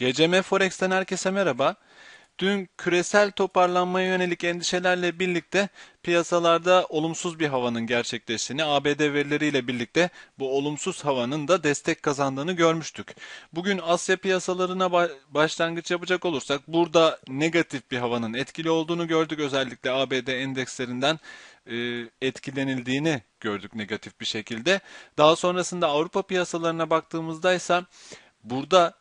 GCM Forex'ten herkese merhaba. Dün küresel toparlanmaya yönelik endişelerle birlikte piyasalarda olumsuz bir havanın gerçekleştiğini, ABD verileriyle birlikte bu olumsuz havanın da destek kazandığını görmüştük. Bugün Asya piyasalarına başlangıç yapacak olursak burada negatif bir havanın etkili olduğunu gördük. Özellikle ABD endekslerinden e, etkilenildiğini gördük negatif bir şekilde. Daha sonrasında Avrupa piyasalarına baktığımızda ise burada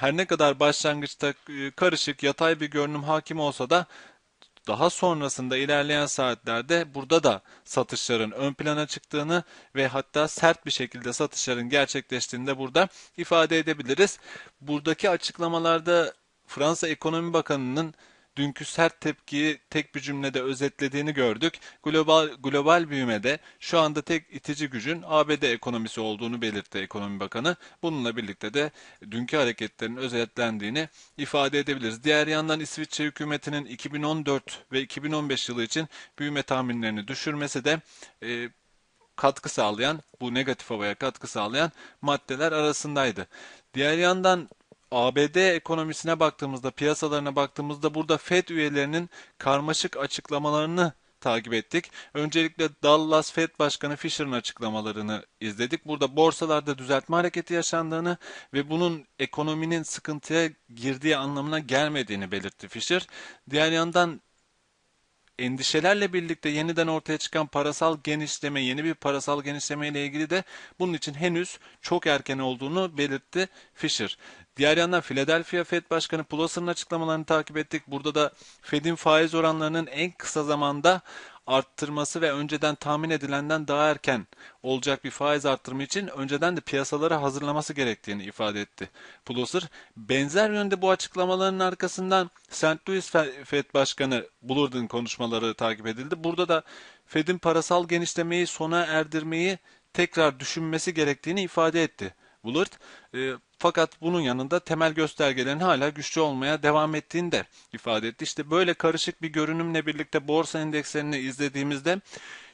her ne kadar başlangıçta e, karışık yatay bir görünüm hakim olsa da daha sonrasında ilerleyen saatlerde burada da satışların ön plana çıktığını ve hatta sert bir şekilde satışların gerçekleştiğini de burada ifade edebiliriz. Buradaki açıklamalarda Fransa Ekonomi Bakanı'nın dünkü sert tepkiyi tek bir cümlede özetlediğini gördük. Global, global büyümede şu anda tek itici gücün ABD ekonomisi olduğunu belirtti Ekonomi Bakanı. Bununla birlikte de dünkü hareketlerin özetlendiğini ifade edebiliriz. Diğer yandan İsviçre hükümetinin 2014 ve 2015 yılı için büyüme tahminlerini düşürmesi de e, katkı sağlayan, bu negatif havaya katkı sağlayan maddeler arasındaydı. Diğer yandan ABD ekonomisine baktığımızda, piyasalarına baktığımızda burada FED üyelerinin karmaşık açıklamalarını takip ettik. Öncelikle Dallas Fed Başkanı Fisher'ın açıklamalarını izledik. Burada borsalarda düzeltme hareketi yaşandığını ve bunun ekonominin sıkıntıya girdiği anlamına gelmediğini belirtti Fisher. Diğer yandan endişelerle birlikte yeniden ortaya çıkan parasal genişleme, yeni bir parasal genişleme ile ilgili de bunun için henüz çok erken olduğunu belirtti Fisher. Diğer yandan Philadelphia Fed Başkanı Pulos'un açıklamalarını takip ettik. Burada da Fed'in faiz oranlarının en kısa zamanda arttırması ve önceden tahmin edilenden daha erken olacak bir faiz arttırımı için önceden de piyasaları hazırlaması gerektiğini ifade etti. Pulosur benzer yönde bu açıklamaların arkasından St. Louis Fed Başkanı Bullard'ın konuşmaları takip edildi. Burada da Fed'in parasal genişlemeyi sona erdirmeyi tekrar düşünmesi gerektiğini ifade etti. Bullard e, fakat bunun yanında temel göstergelerin hala güçlü olmaya devam ettiğini de ifade etti. İşte böyle karışık bir görünümle birlikte borsa endekslerini izlediğimizde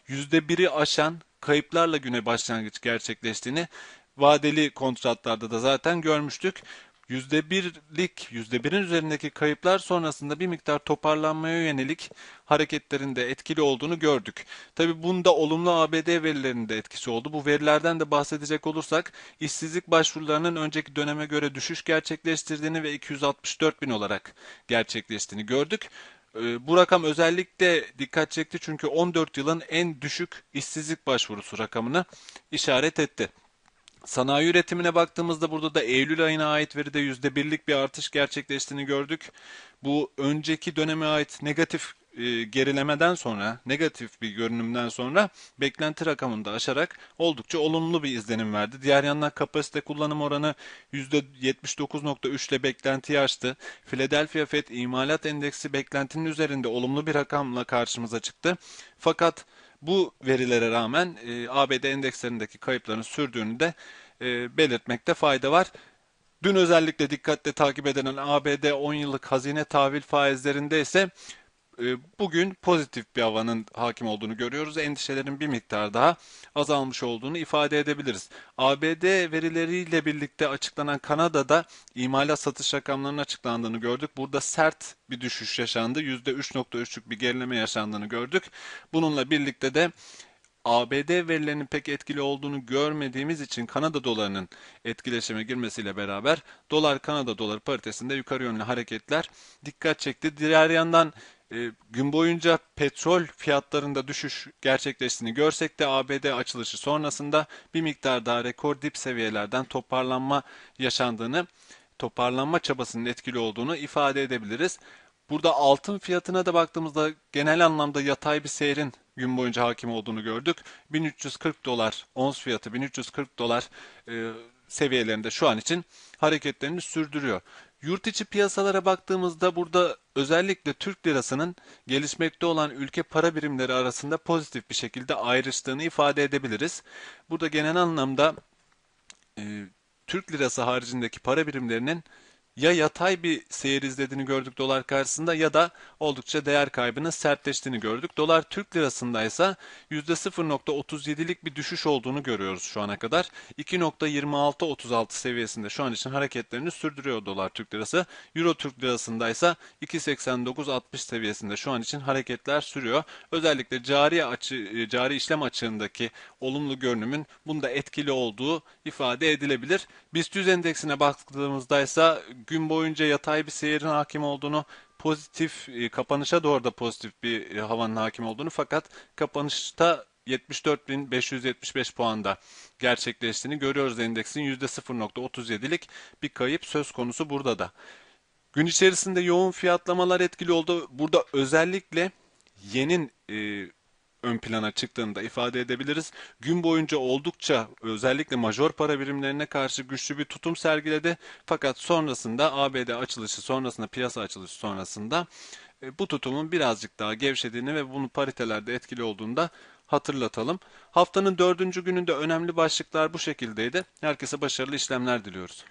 %1'i aşan kayıplarla güne başlangıç gerçekleştiğini vadeli kontratlarda da zaten görmüştük. %1'lik, %1'in üzerindeki kayıplar sonrasında bir miktar toparlanmaya yönelik hareketlerinde etkili olduğunu gördük. Tabi bunda olumlu ABD verilerinin de etkisi oldu. Bu verilerden de bahsedecek olursak işsizlik başvurularının önceki döneme göre düşüş gerçekleştirdiğini ve 264 bin olarak gerçekleştiğini gördük. Ee, bu rakam özellikle dikkat çekti çünkü 14 yılın en düşük işsizlik başvurusu rakamını işaret etti. Sanayi üretimine baktığımızda burada da Eylül ayına ait veride %1'lik bir artış gerçekleştiğini gördük. Bu önceki döneme ait negatif e, gerilemeden sonra, negatif bir görünümden sonra beklenti rakamını da aşarak oldukça olumlu bir izlenim verdi. Diğer yandan kapasite kullanım oranı %79.3 ile beklentiyi aştı. Philadelphia Fed imalat endeksi beklentinin üzerinde olumlu bir rakamla karşımıza çıktı. Fakat bu verilere rağmen e, ABD endekslerindeki kayıpların sürdüğünü de e, belirtmekte fayda var. Dün özellikle dikkatle takip edilen ABD 10 yıllık hazine tahvil faizlerinde ise bugün pozitif bir havanın hakim olduğunu görüyoruz. Endişelerin bir miktar daha azalmış olduğunu ifade edebiliriz. ABD verileriyle birlikte açıklanan Kanada'da imalat satış rakamlarının açıklandığını gördük. Burada sert bir düşüş yaşandı. %3.3'lük bir gerileme yaşandığını gördük. Bununla birlikte de ABD verilerinin pek etkili olduğunu görmediğimiz için Kanada dolarının etkileşime girmesiyle beraber dolar Kanada doları paritesinde yukarı yönlü hareketler dikkat çekti. Diğer yandan e, gün boyunca petrol fiyatlarında düşüş gerçekleştiğini görsek de ABD açılışı sonrasında bir miktar daha rekor dip seviyelerden toparlanma yaşandığını, toparlanma çabasının etkili olduğunu ifade edebiliriz. Burada altın fiyatına da baktığımızda genel anlamda yatay bir seyrin gün boyunca hakim olduğunu gördük. 1340 dolar, ons fiyatı 1340 dolar e, seviyelerinde şu an için hareketlerini sürdürüyor. Yurt içi piyasalara baktığımızda burada özellikle Türk lirasının gelişmekte olan ülke para birimleri arasında pozitif bir şekilde ayrıştığını ifade edebiliriz. Burada genel anlamda e, Türk lirası haricindeki para birimlerinin ya yatay bir seyir izlediğini gördük dolar karşısında ya da oldukça değer kaybının sertleştiğini gördük. Dolar Türk lirasında ise %0.37'lik bir düşüş olduğunu görüyoruz şu ana kadar. 2.2636 seviyesinde şu an için hareketlerini sürdürüyor dolar Türk lirası. Euro Türk lirasında ise 2.8960 seviyesinde şu an için hareketler sürüyor. Özellikle cari açı cari işlem açığındaki olumlu görünümün bunda etkili olduğu ifade edilebilir. BIST 100 endeksine baktığımızda ise gün boyunca yatay bir seyirin hakim olduğunu, pozitif e, kapanışa doğru da pozitif bir e, havanın hakim olduğunu fakat kapanışta 74.575 puanda gerçekleştiğini görüyoruz endeksin %0.37'lik bir kayıp söz konusu burada da. Gün içerisinde yoğun fiyatlamalar etkili oldu. Burada özellikle yenin e, ön plana çıktığını da ifade edebiliriz. Gün boyunca oldukça özellikle major para birimlerine karşı güçlü bir tutum sergiledi. Fakat sonrasında ABD açılışı sonrasında piyasa açılışı sonrasında e, bu tutumun birazcık daha gevşediğini ve bunun paritelerde etkili olduğunu da hatırlatalım. Haftanın dördüncü gününde önemli başlıklar bu şekildeydi. Herkese başarılı işlemler diliyoruz.